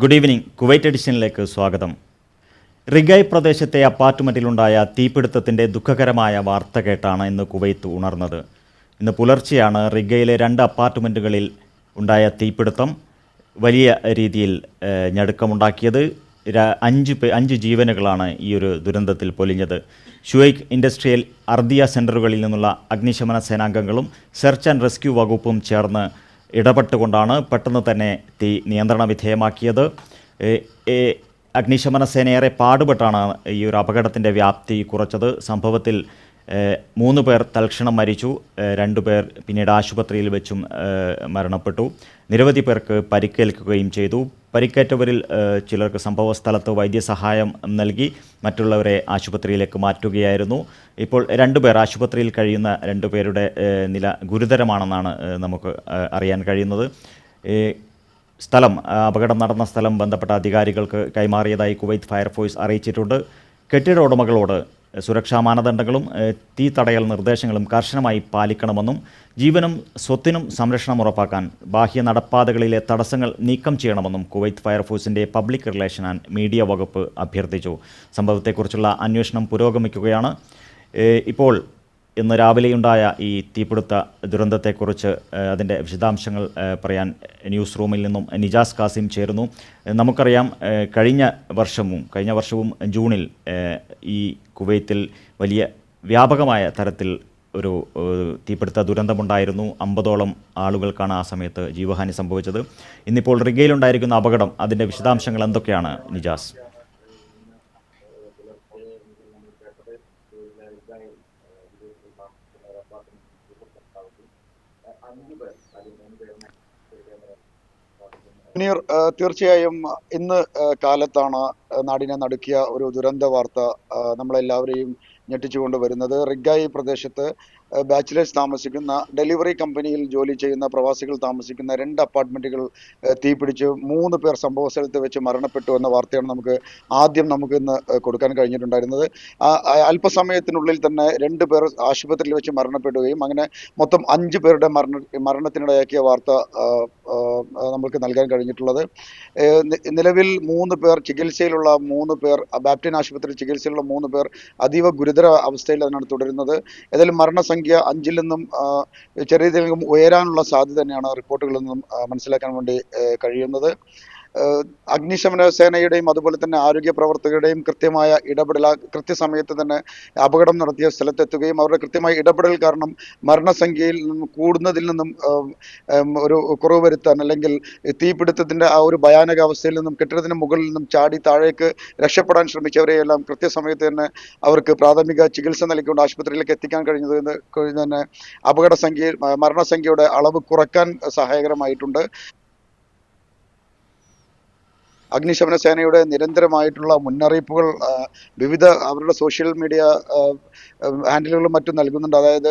Good evening Kuwait എഡിഷനിലേക്ക് സ്വാഗതം. റിഗൈ പ്രദേശത്തെ അപ്പാർട്ട്മെന്റിലുണ്ടായ തീപിടുത്തത്തിന്റെ ദുഃഖകരമായ വാർത്ത കേട്ടാണ് ഇന്ന് കുവൈത്ത് ഉണർന്നത്. ഇന്ന് പുലർച്ചെയാണ് റിഗയിലെ രണ്ട് അപ്പാർട്ട്മെന്റുകളിൽ ഉണ്ടായ തീപിടുത്തം വലിയ രീതിയിൽ ഞടുക്കമുണ്ടാക്കിയത്. അഞ്ച് അഞ്ച് ജീവനുകളാണ് ഈ ഒരു ദുരന്തത്തിൽ പൊലിഞ്ഞത്. ഷുവൈക്ക് ഇൻഡസ്ട്രിയൽ അർദിയ സെന്ററുകളിൽ നിന്നുള്ള അഗ്നിശമന സേനാംഗങ്ങളും സെർച്ച് ആൻഡ് റെസ്ക്യൂ വകുപ്പും ചേർന്ന് ഇടപെട്ടുകൊണ്ടാണ് പെട്ടെന്ന് തന്നെ തീ നിയന്ത്രണ വിധേയമാക്കിയത്. അഗ്നിശമന സേന ഏറെ പാടുപെട്ടാണ് ഈ ഒരു അപകടത്തിന്റെ വ്യാപ്തി കുറച്ചത്. സംഭവത്തിൽ മൂന്ന് പേർ തൽക്ഷണം മരിച്ചു. രണ്ടു പേർ പിന്നീട് ആശുപത്രിയിൽ വെച്ചും മരണപ്പെട്ടു. നിരവധി പേർക്ക് പരിക്കേൽക്കുകയും ചെയ്തു. പരിക്കേറ്റവരിൽ ചിലർക്ക് സംഭവ സ്ഥലത്ത് വൈദ്യസഹായം നൽകി മറ്റുള്ളവരെ ആശുപത്രിയിലേക്ക് മാറ്റുകയായിരുന്നു. ഇപ്പോൾ രണ്ടുപേർ ആശുപത്രിയിൽ കഴിയുന്ന രണ്ടുപേരുടെ പേരുടെ നില ഗുരുതരമാണെന്നാണ് നമുക്ക് അറിയാൻ കഴിയുന്നത്. സ്ഥലം അപകടം നടന്ന സ്ഥലം ബന്ധപ്പെട്ട അധികാരികൾക്ക് കൈമാറിയതായി കുവൈത്ത് ഫയർഫോഴ്സ് അറിയിച്ചിട്ടുണ്ട്. കെട്ടിട ഉടമകളോട് സുരക്ഷാ മാനദണ്ഡങ്ങളും തീ തടയൽ നിർദ്ദേശങ്ങളും കർശനമായി പാലിക്കണമെന്നും ജീവനും സ്വത്തിനും സംരക്ഷണം ഉറപ്പാക്കാൻ ബാഹ്യ നടപ്പാതകളിലെ തടസ്സങ്ങൾ നീക്കം ചെയ്യണമെന്നും കുവൈത്ത് ഫയർഫോഴ്സിന്റെ പബ്ലിക് റിലേഷൻ ആൻഡ് മീഡിയ വകുപ്പ് അഭ്യർത്ഥിച്ചു. സംഭവത്തെക്കുറിച്ചുള്ള അന്വേഷണം പുരോഗമിക്കുകയാണ്. ഇപ്പോൾ ഇന്ന് രാവിലെയുണ്ടായ ഈ തീപിടുത്ത ദുരന്തത്തെക്കുറിച്ച് അതിന്റെ വിശദാംശങ്ങൾ പറയാൻ ന്യൂസ് റൂമിൽ നിന്നും നിജാസ് കാസിം ചേരുന്നു. നമുക്കറിയാം കഴിഞ്ഞ വർഷവും കഴിഞ്ഞ വർഷവും ജൂണിൽ ഈ കുവൈത്തിൽ വലിയ വ്യാപകമായ തരത്തിൽ ഒരു തീപിടുത്ത ദുരന്തമുണ്ടായിരുന്നു. അമ്പതോളം ആളുകൾക്കാണ് ആ സമയത്ത് ജീവഹാനി സംഭവിച്ചത്. ഇന്നിപ്പോൾ റിഗയിലുണ്ടായിരിക്കുന്ന അപകടം അതിന്റെ വിശദാംശങ്ങൾ എന്തൊക്കെയാണ് നിജാസ്? മുനീർ തീർച്ചയായും ഇന്ന് കാലത്താണ് നാടിനെ നടുക്കിയ ഒരു ദുരന്ത വാർത്ത നമ്മളെല്ലാവരെയും ഞെട്ടിച്ചുകൊണ്ട് വരുന്നത്. റിഗായി പ്രദേശത്ത് ബാച്ചിലേഴ്സ് താമസിക്കുന്ന ഡെലിവറി കമ്പനിയിൽ ജോലി ചെയ്യുന്ന പ്രവാസികൾ താമസിക്കുന്ന രണ്ട് അപ്പാർട്ട്മെന്റുകൾ തീപിടിച്ച് മൂന്ന് പേർ സംഭവ സ്ഥലത്ത് വെച്ച് മരണപ്പെട്ടു എന്ന വാർത്തയാണ് നമുക്ക് ആദ്യം നമുക്ക് ഇന്ന് കൊടുക്കാൻ കഴിഞ്ഞിട്ടുണ്ടായിരുന്നത്. അല്പസമയത്തിനുള്ളിൽ തന്നെ രണ്ട് പേർ ആശുപത്രിയിൽ വെച്ച് മരണപ്പെടുകയും അങ്ങനെ മൊത്തം അഞ്ച് പേരുടെ മരണ മരണത്തിനിടയാക്കിയ വാർത്ത നമുക്ക് നൽകാൻ കഴിഞ്ഞിട്ടുള്ളത്. നിലവിൽ മൂന്ന് പേർ ചികിത്സയിലുള്ള മൂന്ന് പേർ ബാപ്റ്റിൻ ആശുപത്രി ചികിത്സയിലുള്ള മൂന്ന് പേർ അതീവ ഗുരുതര അവസ്ഥയിൽ അതിനാണ് തുടരുന്നത്. ഏതായാലും മരണസംഖ്യ അഞ്ചിൽ നിന്നും ചെറിയ രീതിയിൽ ഉയരാനുള്ള സാധ്യത തന്നെയാണ് റിപ്പോർട്ടുകളിൽ നിന്നും മനസ്സിലാക്കാൻ വേണ്ടി കഴിയുന്നത്. അഗ്നിശമന സേനയുടെയും അതുപോലെ തന്നെ ആരോഗ്യ പ്രവർത്തകരുടെയും കൃത്യമായ ഇടപെടൽ കൃത്യസമയത്ത് തന്നെ അപകടം നടത്തിയ സ്ഥലത്തെത്തുകയും അവരുടെ കൃത്യമായ ഇടപെടൽ കാരണം മരണസംഖ്യയിൽ നിന്നും കൂടുന്നതിൽ നിന്നും ഒരു കുറവ് വരുത്താൻ അല്ലെങ്കിൽ തീപിടുത്തത്തിന്റെ ആ ഒരു ഭയാനക അവസ്ഥയിൽ നിന്നും കെട്ടിടത്തിന് മുകളിൽ നിന്നും ചാടി താഴേക്ക് രക്ഷപ്പെടാൻ ശ്രമിച്ചവരെയെല്ലാം കൃത്യസമയത്ത് തന്നെ അവർക്ക് പ്രാഥമിക ചികിത്സ നൽകിക്കൊണ്ട് ആശുപത്രിയിലേക്ക് എത്തിക്കാൻ കഴിഞ്ഞത് തന്നെ അപകട സംഖ്യ മരണസംഖ്യയുടെ അളവ് കുറയ്ക്കാൻ സഹായകരമായിട്ടുണ്ട്. അഗ്നിശമന സേനയുടെ നിരന്തരമായിട്ടുള്ള മുന്നറിയിപ്പുകൾ വിവിധ അവരുടെ സോഷ്യൽ മീഡിയ ഹാൻഡിലുകളും മറ്റും നൽകുന്നുണ്ട്. അതായത്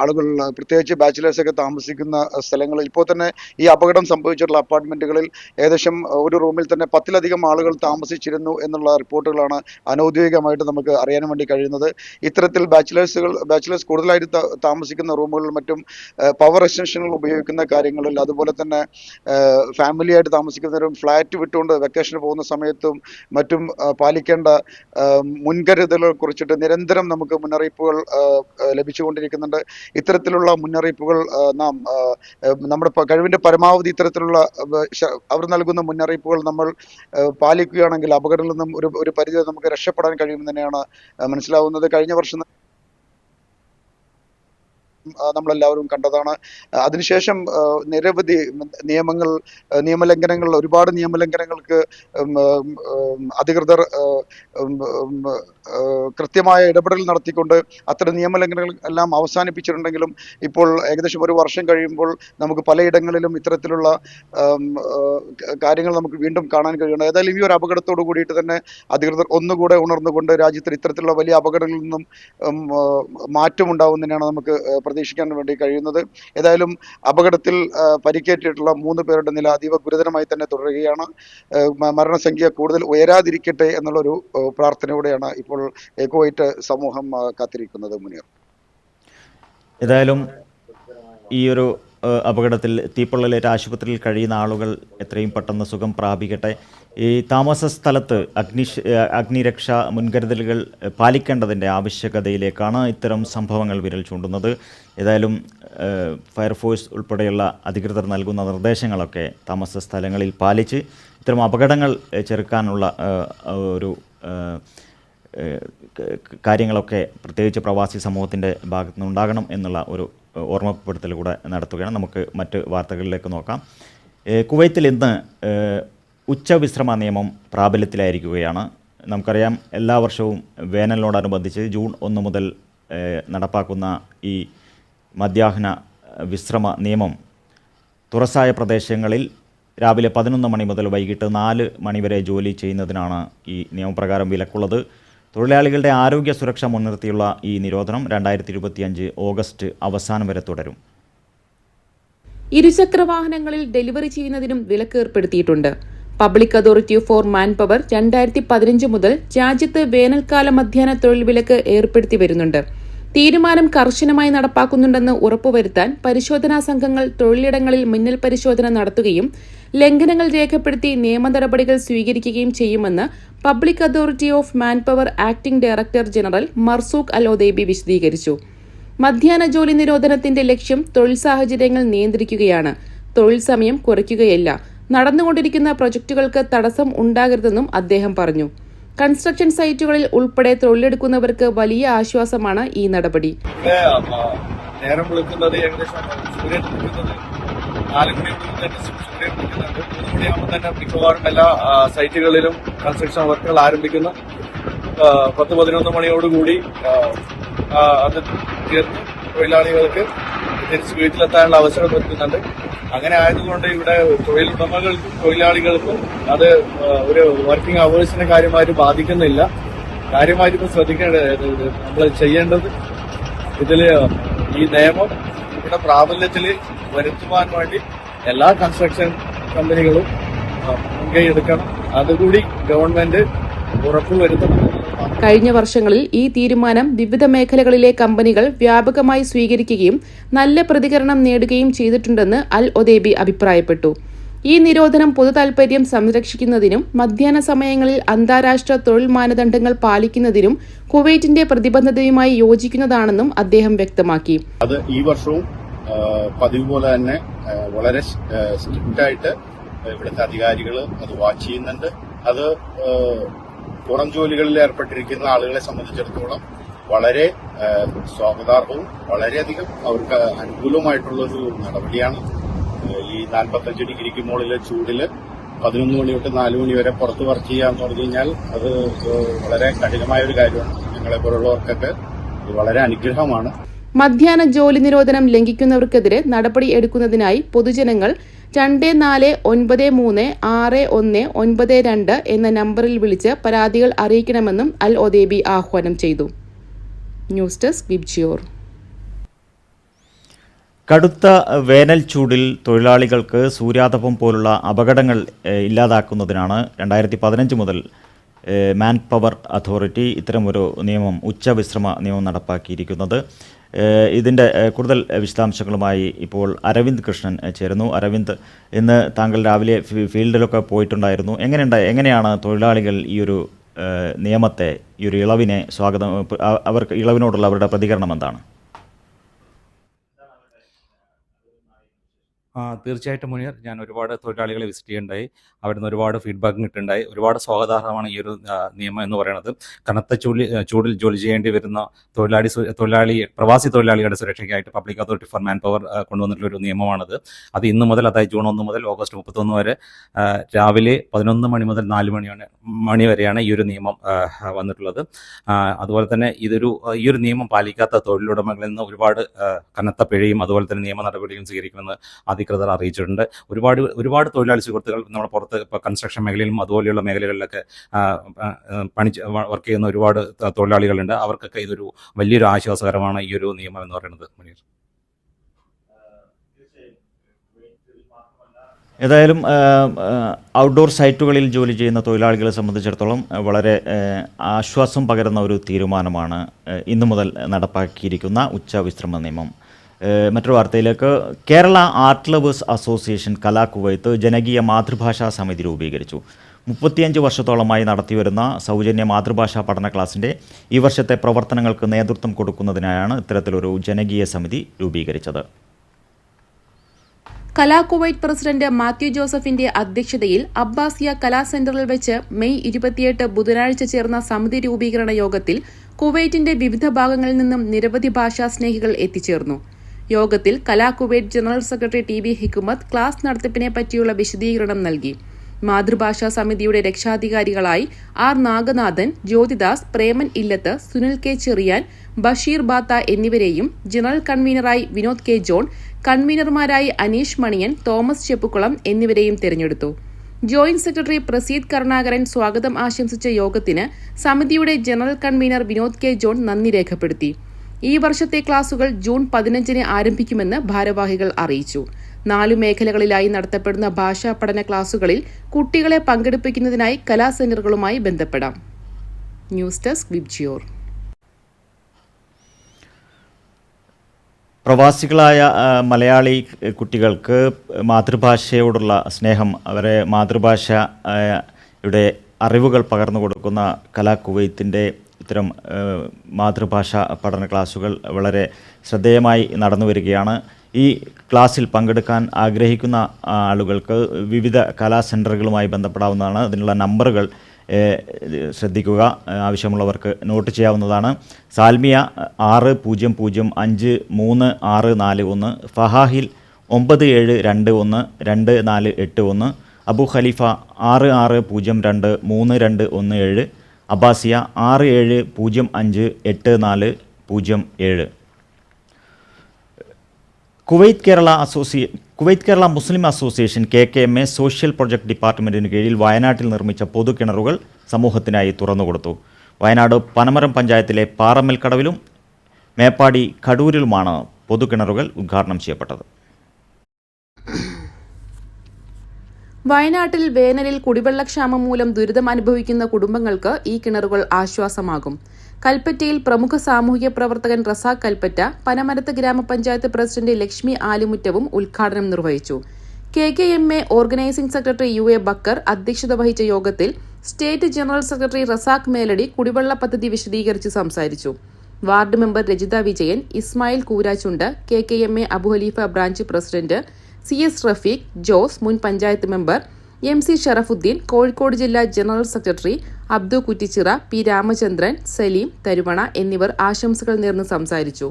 ആളുകൾ പ്രത്യേകിച്ച് ബാച്ചിലേഴ്സൊക്കെ താമസിക്കുന്ന സ്ഥലങ്ങളിൽ ഇപ്പോൾ തന്നെ ഈ അപകടം സംഭവിച്ചിട്ടുള്ള അപ്പാർട്ട്മെന്റുകളിൽ ഏകദേശം ഒരു റൂമിൽ തന്നെ പത്തിലധികം ആളുകൾ താമസിച്ചിരുന്നു എന്നുള്ള റിപ്പോർട്ടുകളാണ് അനൗദ്യോഗികമായിട്ട് നമുക്ക് അറിയാൻ വേണ്ടി കഴിയുന്നത്. ഇത്തരത്തിൽ ബാച്ചിലേഴ്സുകൾ ബാച്ചിലേഴ്സ് കൂടുതലായിട്ട് താമസിക്കുന്ന റൂമുകളിലും മറ്റും പവർ എക്സ്റ്റൻഷനുകൾ ഉപയോഗിക്കുന്ന കാര്യങ്ങളിൽ അതുപോലെ തന്നെ ഫാമിലിയായിട്ട് താമസിക്കുന്നവരും ഫ്ലാറ്റ് വിട്ടുകൊണ്ട് വെക്കേഷന് പോകുന്ന സമയത്തും മറ്റും പാലിക്കേണ്ട മുൻകരുതലുകൾ കുറിച്ചിട്ട് നിരന്തരം നമുക്ക് മുന്നറിയിപ്പുകൾ ലഭിച്ചുകൊണ്ടിരിക്കുന്നുണ്ട്. ഇത്തരത്തിലുള്ള മുന്നറിയിപ്പുകൾ നാം നമ്മുടെ കഴിവിന്റെ പരമാവധി ഇത്തരത്തിലുള്ള അവർ നൽകുന്ന മുന്നറിയിപ്പുകൾ നമ്മൾ പാലിക്കുകയാണെങ്കിൽ അപകടങ്ങളിൽ നിന്നും ഒരു ഒരു പരിധി നമുക്ക് രക്ഷപ്പെടാൻ കഴിയുമെന്ന് തന്നെയാണ് മനസ്സിലാവുന്നത്. കഴിഞ്ഞ വർഷം നമ്മളെല്ലാവരും കണ്ടതാണ്. അതിനുശേഷം നിരവധി നിയമങ്ങൾ നിയമലംഘനങ്ങൾ ഒരുപാട് നിയമലംഘനങ്ങൾക്ക് അധികൃതർ കൃത്യമായ ഇടപെടൽ നടത്തിക്കൊണ്ട് അത്തരം നിയമലംഘനങ്ങൾ എല്ലാം അവസാനിപ്പിച്ചിട്ടുണ്ടെങ്കിലും ഇപ്പോൾ ഏകദേശം ഒരു വർഷം കഴിയുമ്പോൾ നമുക്ക് പലയിടങ്ങളിലും ഇത്തരത്തിലുള്ള കാര്യങ്ങൾ നമുക്ക് വീണ്ടും കാണാൻ കഴിയുന്നു. ഏതായാലും ഈ ഒരു അപകടത്തോടു കൂടിയിട്ട് തന്നെ അധികൃതർ ഒന്നുകൂടെ ഉണർന്നുകൊണ്ട് രാജ്യത്തിൽ ഇത്തരത്തിലുള്ള വലിയ അപകടങ്ങളിൽ നിന്നും മാറ്റമുണ്ടാവുന്നതിനാണ് നമുക്ക് ആ, പ്രതീക്ഷിക്കാൻ വേണ്ടി കഴിയുന്നത്. ഏതായാലും അപകടത്തിൽ പരിക്കേറ്റിട്ടുള്ള മൂന്ന് പേരുടെ നില അതീവ ഗുരുതരമായി തന്നെ തുടരുകയാണ്. മരണസംഖ്യ കൂടുതൽ ഉയരാതിരിക്കട്ടെ എന്നുള്ളൊരു പ്രാർത്ഥനയോടെയാണ് ഇപ്പോൾ എക്കോയിറ്റ് സമൂഹം കാത്തിരിക്കുന്നത് മുനീർ. ഏതായാലും ഈ ഒരു അപകടത്തിൽ തീപ്പൊള്ളലേറ്റ് ആശുപത്രിയിൽ കഴിയുന്ന ആളുകൾ എത്രയും പെട്ടെന്ന് സുഖം പ്രാപിക്കട്ടെ. ഈ താമസ സ്ഥലത്ത് അഗ്നി അഗ്നിരക്ഷാ മുൻകരുതലുകൾ പാലിക്കേണ്ടതിന്റെ ആവശ്യകതയിലേക്കാണ് ഇത്തരം സംഭവങ്ങൾ വിരൽ ചൂണ്ടുന്നത്. ഏതായാലും ഫയർഫോഴ്സ് ഉൾപ്പെടെയുള്ള അധികൃതർ നൽകുന്ന നിർദ്ദേശങ്ങളൊക്കെ താമസ സ്ഥലങ്ങളിൽ പാലിച്ച് ഇത്തരം അപകടങ്ങൾ ചെറുക്കാനുള്ള ഒരു കാര്യങ്ങളൊക്കെ പ്രത്യേകിച്ച് പ്രവാസി സമൂഹത്തിന്റെ ഭാഗത്തു നിന്നുണ്ടാകണം എന്നുള്ള ഒരു ഓർമ്മപ്പെടുത്തൽ കൂടെ നടത്തുകയാണ്. നമുക്ക് മറ്റ് വാർത്തകളിലേക്ക് നോക്കാം. കുവൈത്തിൽ ഇന്ന് ഉച്ചവിശ്രമ നിയമം പ്രാബല്യത്തിലായിരിക്കുകയാണ്. നമുക്കറിയാം എല്ലാ വർഷവും വേനലിനോടനുബന്ധിച്ച് ജൂൺ ഒന്ന് മുതൽ നടപ്പാക്കുന്ന ഈ മധ്യാഹ്ന വിശ്രമ നിയമം തുറസായ പ്രദേശങ്ങളിൽ രാവിലെ പതിനൊന്ന് മണി മുതൽ വൈകിട്ട് നാല് മണിവരെ ജോലി ചെയ്യുന്നതിനാണ് ഈ നിയമപ്രകാരം വിലക്കുള്ളത്. തൊഴിലാളികളുടെ ആരോഗ്യ സുരക്ഷ മുൻനിർത്തിയുള്ള ഈ നിരോധനം രണ്ടായിരത്തി ഇരുപത്തിയഞ്ച് ഓഗസ്റ്റ് അവസാനം വരെ തുടരും. ഇരുചക്ര വാഹനങ്ങളിൽ ഡെലിവറി ചെയ്യുന്നതിനും വിലക്ക് ഏർപ്പെടുത്തിയിട്ടുണ്ട്. Public authority for man power രണ്ടായിരത്തി പതിനഞ്ച് മുതൽ രാജ്യത്ത് വേനൽക്കാല മധ്യാഹ്ന തൊഴിൽ വിലക്ക് ഏർപ്പെടുത്തി വരുന്നുണ്ട്. തീരുമാനം കർശനമായി നടപ്പാക്കുന്നുണ്ടെന്ന് ഉറപ്പുവരുത്താൻ പരിശോധനാ സംഘങ്ങൾ തൊഴിലിടങ്ങളിൽ മിന്നൽ പരിശോധന നടത്തുകയും ലംഘനങ്ങൾ രേഖപ്പെടുത്തി നിയമ നടപടികൾ സ്വീകരിക്കുകയും ചെയ്യുമെന്ന് public authority of manpower acting director general Marzouq Alotaibi വിശദീകരിച്ചു. മധ്യാഹ്ന ജോലി നിരോധനത്തിന്റെ ലക്ഷ്യം തൊഴിൽ സാഹചര്യങ്ങൾ നിയന്ത്രിക്കുകയാണ്. തൊഴിൽ സമയം കുറയ്ക്കുകയല്ല. നടന്നുകൊണ്ടിരിക്കുന്ന പ്രൊജക്ടുകൾക്ക് തടസ്സം ഉണ്ടാകരുതെന്നും അദ്ദേഹം പറഞ്ഞു. കൺസ്ട്രക്ഷൻ സൈറ്റുകളിൽ ഉൾപ്പെടെ തൊഴിലെടുക്കുന്നവർക്ക് വലിയ ആശ്വാസമാണ് ഈ നടപടി. നാല് തന്നെ മിക്കവാറും എല്ലാ സൈറ്റുകളിലും കൺസ്ട്രക്ഷൻ വർക്കുകൾ ആരംഭിക്കുന്നു. പത്ത് പതിനൊന്ന് മണിയോടുകൂടി അത് തീർന്ന് തൊഴിലാളികൾക്ക് തിരിച്ച് വീട്ടിലെത്താനുള്ള അവസരം ഒരുക്കുന്നുണ്ട്. അങ്ങനെ ആയതുകൊണ്ട് ഇവിടെ തൊഴിലുടമകൾക്കും തൊഴിലാളികൾക്കും അത് ഒരു വർക്കിംഗ് അവേഴ്സിനെ കാര്യമായിട്ട് ബാധിക്കുന്നില്ല. കാര്യമായിട്ട് ശ്രദ്ധിക്കേണ്ടത് നമ്മൾ ചെയ്യേണ്ടത് ഇതിൽ ഈ നിയമം ഇവിടെ പ്രാബല്യത്തിൽ വരുത്തുവാൻ വേണ്ടി എല്ലാ കൺസ്ട്രക്ഷൻ കമ്പനികളും മുൻകൈ എടുക്കണം. അതുകൂടി ഗവൺമെന്റ് ഉറപ്പുവരുത്തണം കഴിഞ്ഞ വർഷങ്ങളിൽ ഈ തീരുമാനം വിവിധ മേഖലകളിലെ കമ്പനികൾ വ്യാപകമായി സ്വീകരിക്കുകയും നല്ല പ്രതികരണം നേടുകയും ചെയ്തിട്ടുണ്ടെന്ന് അൽ ഒദേബി അഭിപ്രായപ്പെട്ടു. ഈ നിരോധനം പൊതുതാൽപര്യം സംരക്ഷിക്കുന്നതിനും മധ്യാഹ്ന സമയങ്ങളിൽ അന്താരാഷ്ട്ര തൊഴിൽ മാനദണ്ഡങ്ങൾ പാലിക്കുന്നതിനും കുവൈറ്റിന്റെ പ്രതിബദ്ധതയുമായി യോജിക്കുന്നതാണെന്നും അദ്ദേഹം വ്യക്തമാക്കി. അത് ഈ വർഷവും പതിവ് പോലെ തന്നെ വളരെ സ്ട്രിക്റ്റ് ആയിട്ട് ഇവിടുത്തെ അധികാരികൾ അത് വാച്ച് ചെയ്യുന്നുണ്ട്. അത് പുറം ജോലികളിൽ ഏർപ്പെട്ടിരിക്കുന്ന ആളുകളെ സംബന്ധിച്ചിടത്തോളം വളരെ സ്വാഗതാർഹവും വളരെയധികം അവർക്ക് അനുകൂലമായിട്ടുള്ള ഒരു നടപടിയാണ് ഈ നാൽപ്പത്തഞ്ച് ഡിഗ്രിക്ക് മുകളിലെ ചൂടിൽ പതിനൊന്ന് മണി തൊട്ട് നാല് മണി വരെ പുറത്ത് വർക്ക് ചെയ്യാന്ന് പറഞ്ഞു കഴിഞ്ഞാൽ അത് വളരെ കഠിനമായ ഒരു കാര്യമാണ്. ഞങ്ങളെ പോലുള്ളവർക്കൊക്കെ വളരെ അനുഗ്രഹമാണ്. മധ്യാഹ്ന ജോലി നിരോധനം ലംഘിക്കുന്നവർക്കെതിരെ നടപടി എടുക്കുന്നതിനായി പൊതുജനങ്ങൾ രണ്ട് നാല് ഒൻപത് മൂന്ന് ആറ് ഒന്ന് ഒൻപത് രണ്ട് എന്ന നമ്പറിൽ വിളിച്ച് പരാതികൾ അറിയിക്കണമെന്നും അൽ ഒദേബി ആഹ്വാനം ചെയ്തു. ന്യൂസ് ഡെസ്ക് വിബ്ജിയോർ കടുത്ത വേനൽ ചൂടിൽ തൊഴിലാളികൾക്ക് സൂര്യാതപം പോലുള്ള അപകടങ്ങൾ ഇല്ലാതാക്കുന്നതിനാണ് രണ്ടായിരത്തി പതിനഞ്ച് മുതൽ മാൻ പവർ അതോറിറ്റി ഇത്തരമൊരു നിയമം ഉച്ചവിശ്രമ നിയമം നടപ്പാക്കിയിരിക്കുന്നത്. ഇതിന്റെ കൂടുതൽ വിശദാംശങ്ങളുമായി ഇപ്പോൾ അരവിന്ദ് കൃഷ്ണൻ ചേരുന്നു. അരവിന്ദ് ഇന്ന് താങ്കൾ രാവിലെ ഫീൽഡിലൊക്കെ പോയിട്ടുണ്ടായിരുന്നു. എങ്ങനെയുണ്ട് എങ്ങനെയാണ് തൊഴിലാളികൾ ഈ ഒരു നിയമത്തെ ഈ ഒരു ഇളവിനെ സ്വാഗതം അവർക്ക് ഇളവിനോടുള്ള അവരുടെ പ്രതികരണം എന്താണ്? തീർച്ചയായിട്ടും മുനീർ ഞാൻ ഒരുപാട് തൊഴിലാളികളെ വിസിറ്റ് ചെയ്യുണ്ടായി. അവിടുന്ന് ഒരുപാട് ഫീഡ്ബാക്ക് കിട്ടുണ്ടായി. ഒരുപാട് സ്വാഗതാർഹമാണ് ഈ ഒരു നിയമം എന്ന് പറയുന്നത് കനത്ത ചൂടി ചൂടിൽ ജോലി ചെയ്യേണ്ടി വരുന്ന തൊഴിലാളി തൊഴിലാളി പ്രവാസി തൊഴിലാളികളുടെ സുരക്ഷയ്ക്കായിട്ട് public authority for man power കൊണ്ടുവന്നിട്ടുള്ള ഒരു നിയമമാണത്. അത് ഇന്ന് മുതൽ അതായത് ജൂൺ ഒന്ന് മുതൽ ഓഗസ്റ്റ് മുപ്പത്തൊന്ന് വരെ രാവിലെ പതിനൊന്ന് മണി മുതൽ നാല് മണിയാണ് മണി വരെയാണ് ഈ ഒരു നിയമം വന്നിട്ടുള്ളത്. അതുപോലെ തന്നെ ഇതൊരു ഈ ഒരു നിയമം പാലിക്കാത്ത തൊഴിലുടമകളിൽ നിന്ന് ഒരുപാട് കനത്ത പിഴയും അതുപോലെ തന്നെ നിയമ നടപടികളും സ്വീകരിക്കുമെന്ന് അധികൃതർ അറിയിച്ചിട്ടുണ്ട്. ഒരുപാട് ഒരുപാട് തൊഴിലാളി സുഹൃത്തുക്കൾ നമ്മുടെ പുറത്ത് ഇപ്പോൾ കൺസ്ട്രക്ഷൻ മേഖലയിലും അതുപോലെയുള്ള മേഖലകളിലൊക്കെ പണി വർക്ക് ചെയ്യുന്ന ഒരുപാട് തൊഴിലാളികളുണ്ട്. അവർക്കൊക്കെ ഇതൊരു വലിയൊരു ആശ്വാസകരമാണ് ഈ ഒരു നിയമം എന്ന് പറയുന്നത്. മുനീർ. ഏതായാലും ഔട്ട്ഡോർ സൈറ്റുകളിൽ ജോലി ചെയ്യുന്ന തൊഴിലാളികളെ സംബന്ധിച്ചിടത്തോളം വളരെ ആശ്വാസം പകരുന്ന ഒരു തീരുമാനമാണ് ഇന്നു മുതൽ നടപ്പാക്കിയിരിക്കുന്ന ഉച്ചവിശ്രമ നിയമം. മറ്റൊരു വാർത്തയിലേക്ക്. Kerala art lovers association Kala Kuwait ജനകീയ മാതൃഭാഷാ സമിതി രൂപീകരിച്ചു. മുപ്പത്തിയഞ്ച് വർഷത്തോളമായി നടത്തിവരുന്ന സൗജന്യ മാതൃഭാഷാ പഠന ക്ലാസിന്റെ ഈ വർഷത്തെ പ്രവർത്തനങ്ങൾക്ക് നേതൃത്വം കൊടുക്കുന്നതിനായാണ് ഇത്തരത്തിലൊരു ജനകീയ സമിതി രൂപീകരിച്ചത്. കലാകുവൈറ്റ് പ്രസിഡന്റ് മാത്യു ജോസഫിന്റെ അധ്യക്ഷതയിൽ അബ്ബാസിയ കലാ സെന്ററിൽ വെച്ച് മെയ് ഇരുപത്തിയെട്ട് ബുധനാഴ്ച ചേർന്ന സമിതി രൂപീകരണ യോഗത്തിൽ കുവൈറ്റിന്റെ വിവിധ ഭാഗങ്ങളിൽ നിന്നും നിരവധി ഭാഷാ സ്നേഹികൾ എത്തിച്ചേർന്നു. യോഗത്തിൽ Kala Kuwait general secretary T V Hikmath class നടത്തിപ്പിനെ പറ്റിയുള്ള വിശദീകരണം നൽകി. മാതൃഭാഷാ സമിതിയുടെ രക്ഷാധികാരികളായി ആർ നാഗനാഥൻ ജ്യോതിദാസ് പ്രേമൻ ഇല്ലത്ത് സുനിൽ കെ ചെറിയാൻ ബഷീർ ബാത്ത എന്നിവരെയും ജനറൽ കൺവീനറായി വിനോദ് കെ ജോൺ കൺവീനർമാരായി അനീഷ് മണിയൻ തോമസ് ചെപ്പുക്കുളം എന്നിവരെയും തിരഞ്ഞെടുത്തു. ജോയിന്റ് സെക്രട്ടറി പ്രസീദ് കരുണാകരൻ സ്വാഗതം ആശംസിച്ച യോഗത്തിന് സമിതിയുടെ general convener Vinod K John നന്ദി രേഖപ്പെടുത്തി. ഈ വർഷത്തെ ക്ലാസുകൾ ജൂൺ പതിനഞ്ചിന് ആരംഭിക്കുമെന്ന് ഭാരവാഹികൾ അറിയിച്ചു. നാലു മേഖലകളിലായി നടത്തപ്പെടുന്ന ഭാഷാ പഠന ക്ലാസുകളിൽ കുട്ടികളെ പങ്കെടുപ്പിക്കുന്നതിനായി കലാ സെന്ററുകളുമായി ബന്ധപ്പെടാം. ന്യൂസ് ഡെസ്ക് വിബ്ജിയോർ പ്രവാസികളായ മലയാളി കുട്ടികൾക്ക് മാതൃഭാഷയോടുള്ള സ്നേഹം അവരെ മാതൃഭാഷ ആ, അറിവുകൾ പകർന്നു കൊടുക്കുന്ന കലാ കുവൈത്തിന്റെ ഇത്തരം മാതൃഭാഷ പഠന ക്ലാസ്സുകൾ വളരെ ശ്രദ്ധേയമായി നടന്നു വരികയാണ്. ഈ ക്ലാസ്സിൽ പങ്കെടുക്കാൻ ആഗ്രഹിക്കുന്ന ആളുകൾക്ക് വിവിധ കലാ സെന്ററുകളുമായി ബന്ധപ്പെടാവുന്നതാണ്. അതിനുള്ള നമ്പറുകൾ ശ്രദ്ധിക്കുക. ആവശ്യമുള്ളവർക്ക് നോട്ട് ചെയ്യാവുന്നതാണ്. സാൽമിയ ആറ് പൂജ്യം പൂജ്യം അഞ്ച് മൂന്ന് ആറ് നാല് ഒന്ന് ഫഹാഹിൽ ഒമ്പത് ഏഴ് രണ്ട് ഒന്ന് രണ്ട് നാല് എട്ട് ഒന്ന് അബു ഖലീഫ ആറ് ആറ് പൂജ്യം രണ്ട് മൂന്ന് രണ്ട് ഒന്ന് ഏഴ് അബ്ബാസിയ ആറ് ഏഴ് പൂജ്യം അഞ്ച് എട്ട് നാല് പൂജ്യം ഏഴ്. Kuwait Kerala അസോസിയേ Kuwait Kerala Muslim association K K M A social project ഡിപ്പാർട്ട്മെന്റിന് കീഴിൽ വയനാട്ടിൽ നിർമ്മിച്ച പൊതുകിണറുകൾ സമൂഹത്തിനായി തുറന്നുകൊടുത്തു വയനാട് പനമരം പഞ്ചായത്തിലെ പാറമ്മൽക്കടവിലും മേപ്പാടി കടൂരിലുമാണ് പൊതുകിണറുകൾ ഉദ്ഘാടനം ചെയ്യപ്പെട്ടത്. വയനാട്ടിൽ വേനലിൽ കുടിവെള്ളക്ഷാമം മൂലം ദുരിതം അനുഭവിക്കുന്ന കുടുംബങ്ങൾക്ക് ഈ കിണറുകൾ ആശ്വാസമാകും. കൽപ്പറ്റയിൽ പ്രമുഖ സാമൂഹിക പ്രവർത്തകൻ റസാഖ് കൽപ്പറ്റ പനമരത്ത് ഗ്രാമപഞ്ചായത്ത് പ്രസിഡന്റ് ലക്ഷ്മി ആലിമുറ്റവും ഉദ്ഘാടനം നിർവഹിച്ചു. K K M A organising secretary U A Bakkar അധ്യക്ഷത വഹിച്ച യോഗത്തിൽ state general secretary Razak Meladi കുടിവെള്ള പദ്ധതി വിശദീകരിച്ച് സംസാരിച്ചു. Ward member Rajitha Vijayan Ismail Koorachundu K K M A Abu Halifa branch president C S Rafeeq Jose മുൻ panchayat member M C Sharafudheen Kozhikode ജില്ലാ general secretary Abdu Kuttichira P Ramachandran Saleem Tharuvana എന്നിവർ ആശംസകൾ നേർന്ന് സംസാരിച്ചു.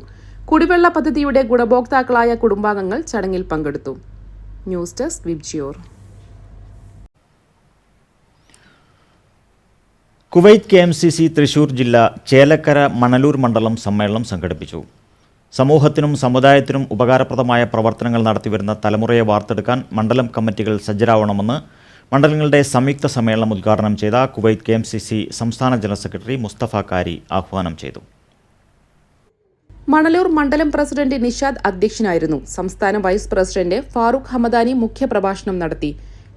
കുടിവെള്ള പദ്ധതിയുടെ ഗുണഭോക്താക്കളായ കുടുംബാംഗങ്ങൾ ചടങ്ങിൽ പങ്കെടുത്തു. News desk VIBGYOR Kuwait K M C C Thrissur ജില്ല ചേലക്കര മണലൂർ മണ്ഡലം സമ്മേളനം സംഘടിപ്പിച്ചു. സമൂഹത്തിനും സമുദായത്തിനും ഉപകാരപ്രദമായ പ്രവർത്തനങ്ങൾ നടത്തിവരുന്ന തലമുറയെ വാർത്തെടുക്കാൻ മണ്ഡലം കമ്മിറ്റികൾ സജ്ജരാവണമെന്ന് മണ്ഡലങ്ങളുടെ സംയുക്ത സമ്മേളനം ഉദ്ഘാടനം ചെയ്ത കുവൈത്ത് കെ സംസ്ഥാന ജനറൽ സെക്രട്ടറി മുസ്തഫ കാരി ആഹ്വാനം ചെയ്തു. മണലൂർ മണ്ഡലം പ്രസിഡന്റ് നിഷാദ് അധ്യക്ഷനായിരുന്നു. സംസ്ഥാന വൈസ് പ്രസിഡന്റ് ഫാറൂഖ് ഹമദാനി മുഖ്യപ്രഭാഷണം നടത്തി.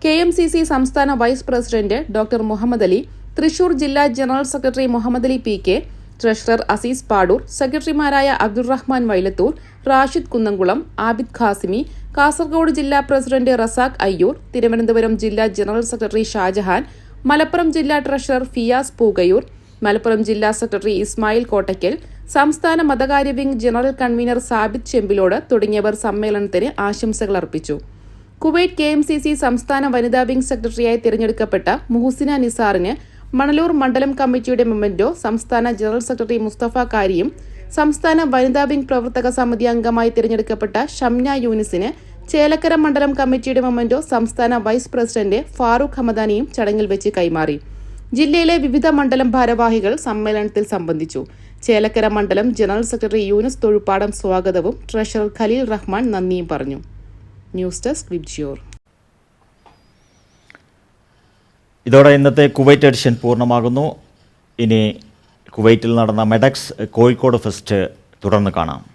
കെ എം സി സി സംസ്ഥാന vice president doctor Muhammad Ali Thrissur ജില്ലാ general secretary Muhammad Ali P K treasurer Azeez Padoor സെക്രട്ടറിമാരായ അബ്ദുറഹ്മാൻ വൈലത്തൂർ റാഷിദ് കുന്നംകുളം ആബിദ് ഖാസിമി കാസർഗോഡ് ജില്ലാ പ്രസിഡന്റ് റസാഖ് അയ്യൂർ തിരുവനന്തപുരം ജില്ലാ ജനറൽ സെക്രട്ടറി ഷാജഹാൻ മലപ്പുറം ജില്ലാ ട്രഷറർ ഫിയാസ് പൂകയൂർ മലപ്പുറം ജില്ലാ സെക്രട്ടറി ഇസ്മായിൽ കോട്ടയ്ക്കൽ സംസ്ഥാന മതകാര്യ wing general convener Sabith Chembilode തുടങ്ങിയവർ സമ്മേളനത്തിന് ആശംസകൾ അർപ്പിച്ചു. Kuwait K M C C സംസ്ഥാന വനിതാ വിംഗ് സെക്രട്ടറിയായി തിരഞ്ഞെടുക്കപ്പെട്ട മുഹസിന നിസാറിന് മണലൂർ മണ്ഡലം കമ്മിറ്റിയുടെ മെമ്മന്റോ സംസ്ഥാന ജനറൽ സെക്രട്ടറി മുസ്തഫ കാരിയും സംസ്ഥാന വനിതാ വിംഗ് പ്രവർത്തക സമിതി അംഗമായി തിരഞ്ഞെടുക്കപ്പെട്ട ഷംന യൂനിസിന് ചേലക്കര മണ്ഡലം കമ്മിറ്റിയുടെ മെമ്മന്റോ സംസ്ഥാന വൈസ് പ്രസിഡന്റ് ഫാറൂഖ് ഹമദാനിയും ചടങ്ങിൽ വെച്ച് കൈമാറി. ജില്ലയിലെ വിവിധ മണ്ഡലം ഭാരവാഹികൾ സമ്മേളനത്തിൽ സംബന്ധിച്ചു. ചേലക്കര മണ്ഡലം ജനറൽ സെക്രട്ടറി യൂനിസ് തൊഴുപ്പാടം സ്വാഗതവും ട്രഷറർ ഖലീൽ റഹ്മാൻ നന്ദിയും പറഞ്ഞു. News desk VIBGYOR. ഇതോടെ ഇന്നത്തെ കുവൈറ്റ് എഡിഷൻ പൂർണമാകുന്നു. ഇനി കുവൈറ്റിൽ നടന്ന മെഡക്സ് കോഴിക്കോട് ഫെസ്റ്റ് തുടർന്ന് കാണാം.